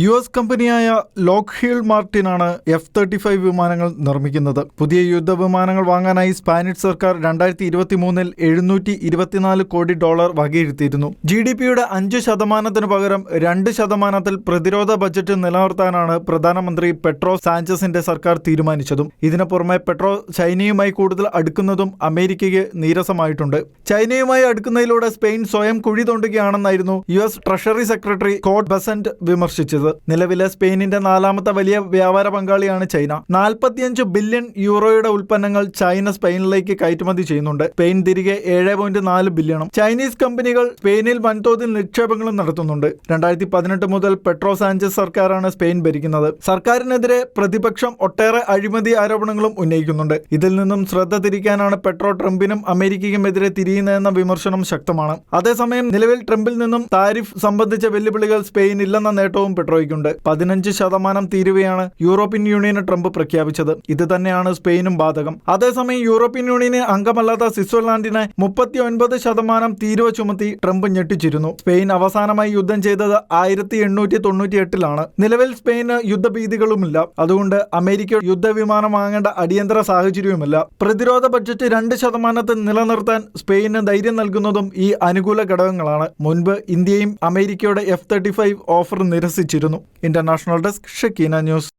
U S കമ്പനിയായ Lockheed മാർട്ടിനാണ് F thirty five വിമാനങ്ങൾ നിർമ്മിക്കുന്നത്. പുതിയ യുദ്ധവിമാനങ്ങൾ വാങ്ങാനായി സ്പാനിഷ് സർക്കാർ രണ്ടായിരത്തി ഇരുപത്തി മൂന്നിൽ എഴുന്നൂറ്റി ഇരുപത്തിനാല് കോടി ഡോളർ വകയിരുത്തിയിരുന്നു. ജി ഡി പിയുടെ അഞ്ച് ശതമാനത്തിന് പകരം രണ്ട് ശതമാനത്തിൽ പ്രതിരോധ ബജറ്റ് നിലനിർത്താനാണ് പ്രധാനമന്ത്രി പെട്രോ സാഞ്ചസിന്റെ സർക്കാർ തീരുമാനിച്ചതും. ഇതിനു പുറമെ പെട്രോ ചൈനയുമായി കൂടുതൽ അടുക്കുന്നതും അമേരിക്കയ്ക്ക് നീരസമായിട്ടുണ്ട്. ചൈനയുമായി അടുക്കുന്നതിലൂടെ സ്പെയിൻ സ്വയം കുഴി തോണ്ടുകയാണെന്നായിരുന്നു U S treasury secretary Scott Bessent വിമർശിച്ചത്. നിലവിലെ സ്പെയിനിന്റെ നാലാമത്തെ വലിയ വ്യാപാര പങ്കാളിയാണ് ചൈന. നാൽപ്പത്തിയഞ്ച് ബില്യൺ യൂറോയുടെ ഉൽപ്പന്നങ്ങൾ ചൈന സ്പെയിനിലേക്ക് കയറ്റുമതി ചെയ്യുന്നുണ്ട്. സ്പെയിൻ തിരികെ ഏഴ് പോയിന്റ് നാല് ബില്യണും. ചൈനീസ് കമ്പനികൾ സ്പെയിനിൽ വൻതോതിൽ നിക്ഷേപങ്ങളും നടത്തുന്നുണ്ട്. രണ്ടായിരത്തി പതിനെട്ട് മുതൽ പെട്രോ സാഞ്ചസ് സർക്കാരാണ് സ്പെയിൻ ഭരിക്കുന്നത്. സർക്കാരിനെതിരെ പ്രതിപക്ഷം ഒട്ടേറെ അഴിമതി ആരോപണങ്ങളും ഉന്നയിക്കുന്നുണ്ട്. ഇതിൽ നിന്നും ശ്രദ്ധ തിരിക്കാനാണ് പെട്രോ ട്രംപിനും അമേരിക്കയ്ക്കുമെതിരെ തിരിയുന്നതെന്ന വിമർശനം ശക്തമാണ്. അതേസമയം നിലവിൽ ട്രംപിൽ നിന്നും താരിഫ് സംബന്ധിച്ച വെല്ലുവിളികൾ സ്പെയിൻ ഇല്ലെന്ന നേട്ടവും പെട്രോയ്ക്കുണ്ട് പതിനഞ്ച് ശതമാനം തീരുവയാണ് യൂറോപ്യൻ യൂണിയന് ട്രംപ് പ്രഖ്യാപിച്ചത്. ഇത് തന്നെയാണ് സ്പെയിനും ബാധകം. അതേസമയം യൂറോപ്യൻ യൂണിയന് അംഗമല്ലാത്ത സ്വിറ്റ്സർലാൻഡിന് മുപ്പത്തി ഒൻപത് ശതമാനം തീരുവ ചുമത്തി ട്രംപ് ഞെട്ടിച്ചിരുന്നു. സ്പെയിൻ അവസാനമായി യുദ്ധം ചെയ്തത് ആയിരത്തി എണ്ണൂറ്റി തൊണ്ണൂറ്റി എട്ടിലാണ് നിലവിൽ സ്പെയിന് യുദ്ധഭീതികളുമില്ല. അതുകൊണ്ട് അമേരിക്ക യുദ്ധവിമാനം വാങ്ങേണ്ട അടിയന്തര സാഹചര്യവുമില്ല. പ്രതിരോധ ബഡ്ജറ്റ് രണ്ട് ശതമാനത്തിൽ നിലനിർത്താൻ സ്പെയിന് ധൈര്യം നൽകുന്നതും ഈ അനുകൂല ഘടകങ്ങളാണ്. മുൻപ് ഇന്ത്യയും അമേരിക്കയുടെ F thirty five offer നിരസിച്ചിരുന്നു. International desk Shakeena news.